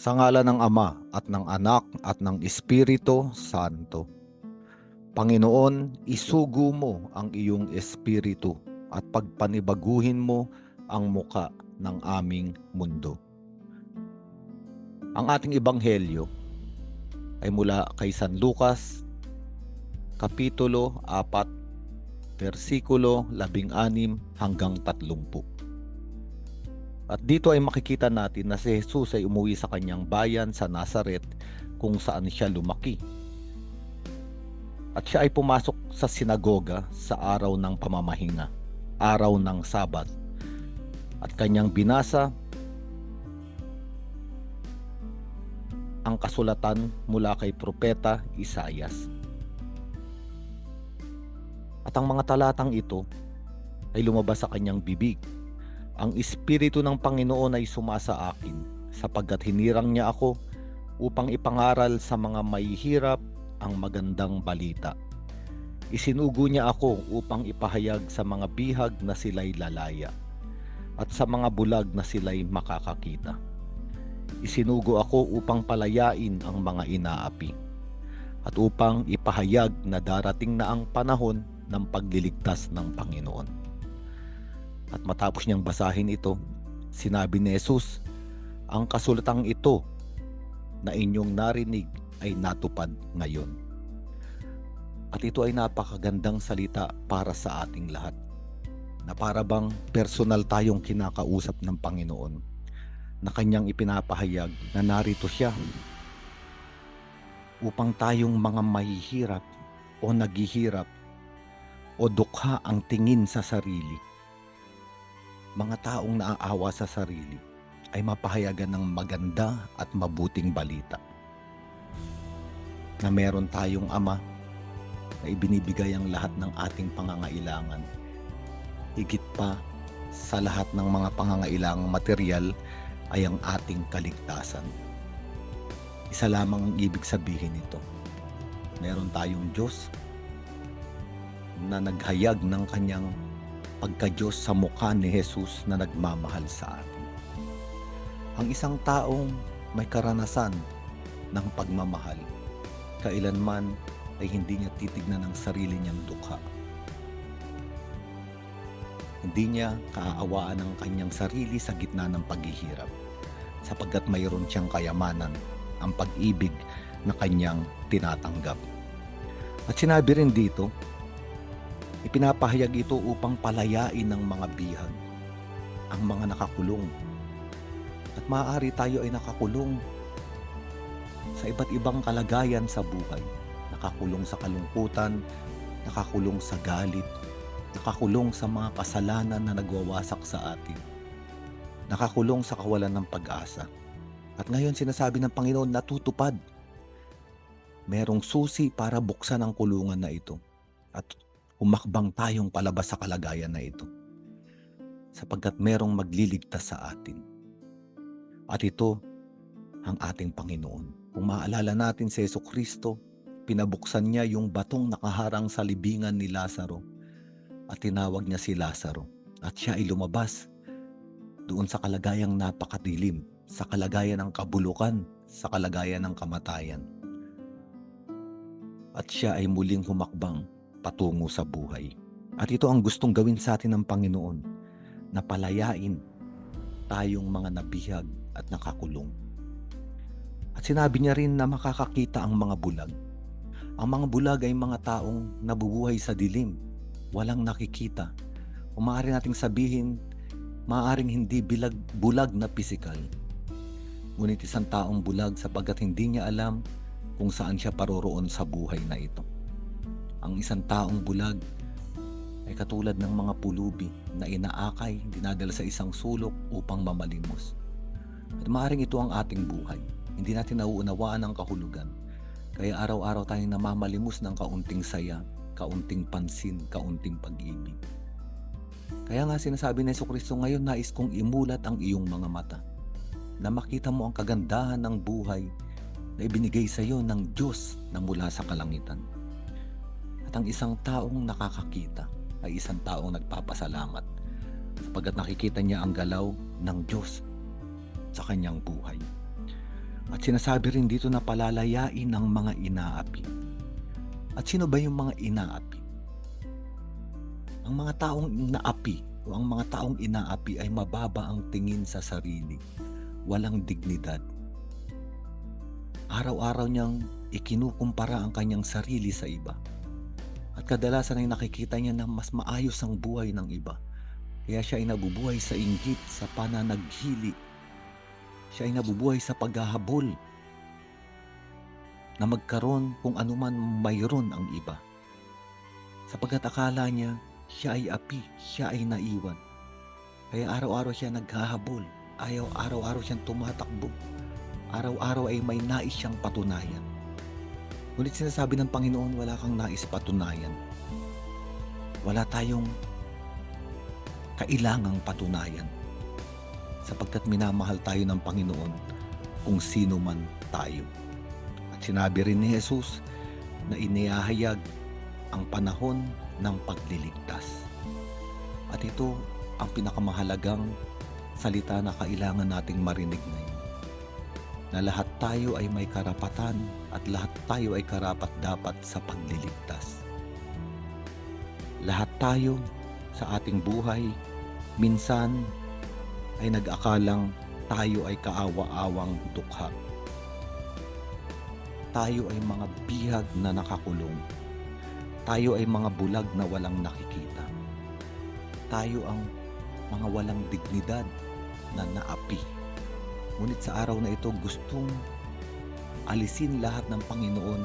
Sa ngala ng Ama at ng Anak at ng Espiritu Santo. Panginoon, isugo mo ang iyong espiritu at pagpanibaguhin mo ang muka ng aming mundo. Ang ating ebanghelyo ay mula kay San Lucas, Kapitulo 4, versikulo 16 hanggang 30. At dito ay makikita natin na si Jesus ay umuwi sa kanyang bayan sa Nazaret kung saan siya lumaki. At siya ay pumasok sa sinagoga sa araw ng pamamahinga, araw ng Sabat. At kanyang binasa ang kasulatan mula kay Propeta Isayas. At ang mga talatang ito ay lumabas sa kanyang bibig ang Espiritu ng Panginoon ay sumasa akin sapagkat hinirang niya ako upang ipangaral sa mga mahihirap ang magandang balita. Isinugo niya ako upang ipahayag sa mga bihag na sila'y lalaya at sa mga bulag na sila'y makakakita. Isinugo ako upang palayain ang mga inaapi at upang ipahayag na darating na ang panahon ng pagliligtas ng Panginoon. At matapos niyang basahin ito, sinabi ni Jesus, ang kasulatang ito na inyong narinig ay natupad ngayon. At ito ay napakagandang salita para sa ating lahat. Na para bang personal tayong kinakausap ng Panginoon na kanyang ipinapahayag na narito siya upang tayong mga mahihirap o naghihirap o dukha ang tingin sa sarili mga taong naaawa sa sarili ay mapahayagan ng maganda at mabuting balita. Na meron tayong ama na ibinibigay ang lahat ng ating pangangailangan. Higit pa sa lahat ng mga pangangailangang material ay ang ating kaligtasan. Isa lamang ang ibig sabihin nito. Meron tayong Diyos na naghayag ng kanyang pagka-Diyos sa mukha ni Jesus na nagmamahal sa atin. Ang isang taong may karanasan ng pagmamahal, kailanman ay hindi niya titignan ang sarili niyang dukha. Hindi niya kaaawaan ang kanyang sarili sa gitna ng paghihirap sapagkat mayroon siyang kayamanan ang pag-ibig na kanyang tinatanggap. At sinabi rin dito Ipinapahayag ito upang palayain ng mga bihag, ang mga nakakulong. At maaari tayo ay nakakulong sa iba't ibang kalagayan sa buhay. Nakakulong sa kalungkutan, nakakulong sa galit, nakakulong sa mga kasalanan na nagwawasak sa atin. Nakakulong sa kawalan ng pag-asa. At ngayon sinasabi ng Panginoon natutupad. Merong susi para buksan ang kulungan na ito. At humakbang tayong palabas sa kalagayan na ito. Sapagkat merong magliligtas sa atin. At ito ang ating Panginoon. Kung maalala natin si Yeso Kristo, pinabuksan niya yung batong nakaharang sa libingan ni Lazaro at tinawag niya si Lazaro at siya ay lumabas doon sa kalagayang napakadilim, sa kalagayan ng kabulukan, sa kalagayan ng kamatayan. At siya ay muling humakbang patungo sa buhay. At ito ang gustong gawin sa atin ng Panginoon, na palayain tayong mga nabihag at nakakulong. At sinabi niya rin na makakakita ang mga bulag. Ang mga bulag ay mga taong nabubuhay sa dilim, walang nakikita. O maaari nating sabihin, maaaring hindi bilag, bulag na pisikal. Ngunit isang taong bulag sapagkat hindi niya alam kung saan siya paroroon sa buhay na ito. Ang isang taong bulag ay katulad ng mga pulubi na inaakay, dinadala sa isang sulok upang mamalimos. At maaaring ito ang ating buhay. Hindi natin nauunawaan ang kahulugan. Kaya araw-araw tayong namamalimos ng kaunting saya, kaunting pansin, kaunting pag-ibig. Kaya nga sinasabi ni Kristo ngayon, nais kong imulat ang iyong mga mata na makita mo ang kagandahan ng buhay na ibinigay sa iyo ng Diyos na mula sa kalangitan. At ang isang taong nakakakita ay isang taong nagpapasalamat sapagkat nakikita niya ang galaw ng Diyos sa kanyang buhay. At sinasabi rin dito na palalayain ang mga inaapi. At sino ba yung mga inaapi? Ang mga taong naapi o ang mga taong inaapi ay mababa ang tingin sa sarili, walang dignidad. Araw-araw niyang ikinukumpara ang kanyang sarili sa iba. At kadalasan ay nakikita niya na mas maayos ang buhay ng iba. Kaya siya ay nabubuhay sa inggit, sa pananaghili. Siya ay nabubuhay sa paghahabol na magkaroon kung anuman mayroon ang iba. Sapagkat akala niya, siya ay api, siya ay naiwan. Kaya araw-araw siya naghahabol. Ayaw araw-araw siyang tumatakbo. Araw-araw ay may nais siyang patunayan. Ngunit sinasabi ng Panginoon, wala kang nais patunayan. Wala tayong kailangang patunayan. Sapagkat minamahal tayo ng Panginoon kung sino man tayo. At sinabi rin ni Jesus na inihahayag ang panahon ng pagliligtas. At ito ang pinakamahalagang salita na kailangan nating marinig ngayon. Na lahat tayo ay may karapatan at lahat tayo ay karapat dapat sa pagliligtas. Lahat tayo sa ating buhay minsan ay nag-akalang tayo ay kaawa-awang dukha. Tayo ay mga bihag na nakakulong. Tayo ay mga bulag na walang nakikita. Tayo ang mga walang dignidad na naapi. Ngunit sa araw na ito gustong alisin lahat ng Panginoon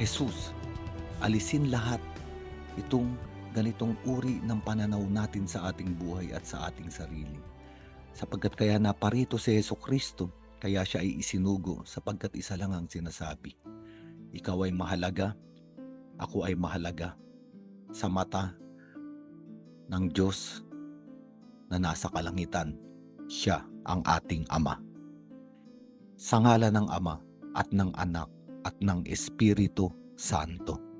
Jesus. Alisin lahat itong ganitong uri ng pananaw natin sa ating buhay at sa ating sarili. Sapagkat kaya naparito si Yeso Kristo, kaya siya ay isinugo sapagkat isa lang ang sinasabi. Ikaw ay mahalaga, ako ay mahalaga sa mata ng Diyos na nasa kalangitan. Siya ang ating Ama. Sa ngala ng Ama at ng Anak at ng Espiritu Santo.